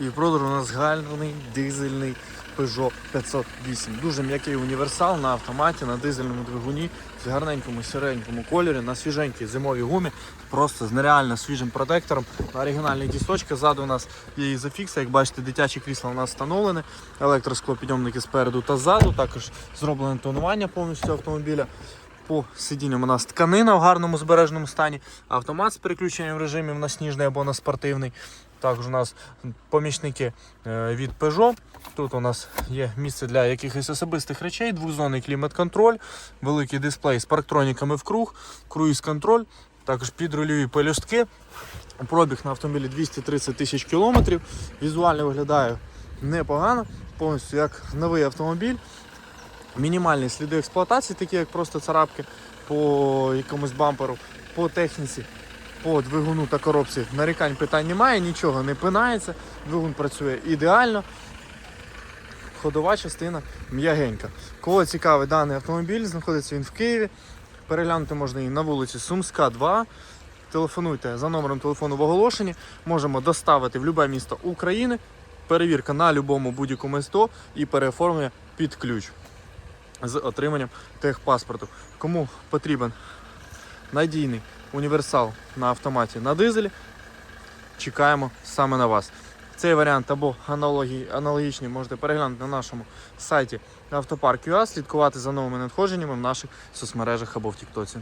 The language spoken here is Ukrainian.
І в продажу у нас гальний дизельний Peugeot 508. Дуже м'який універсал на автоматі, на дизельному двигуні, в гарненькому сіренькому кольорі, на свіженькій зимовій гумі, просто з нереально свіжим протектором. На оригінальній ззаду у нас є ізофікса. Як бачите, дитяче крісло у нас встановлене, електросклопідйомники спереду та ззаду. Також зроблене тонування повністю автомобіля. По сидінням у нас тканина в гарному збереженому стані, автомат з переключенням режимів на сніжний або на спортивний. Також у нас помічники е, від Peugeot. Тут у нас є місце для якихось особистих речей, двохзонний клімат-контроль, великий дисплей з парктроніками в круг, круїз-контроль, також підрульові пелюстки. Пробіг на автомобілі 230 тисяч кілометрів. Візуально виглядає непогано, повністю як новий автомобіль. Мінімальні сліди експлуатації, такі як просто царапки по якомусь бамперу, по техніці, по двигуну та коробці. Нарікань питань немає, нічого не пинається, двигун працює ідеально. Ходова частина м'ягенька. Кого цікавий даний автомобіль, знаходиться він в Києві. Переглянути можна і на вулиці Сумська, 2. Телефонуйте за номером телефону в оголошенні. Можемо доставити в будь-яке місто України. Перевірка на будь-якому будь-якому СТО і переоформлення під ключ з отриманням техпаспорту. Кому потрібен надійний універсал на автоматі на дизелі, чекаємо саме на вас. Цей варіант або аналогі, аналогічний можете переглянути на нашому сайті Автопарк.ua, слідкувати за новими надходженнями в наших соцмережах або в Тіктоці.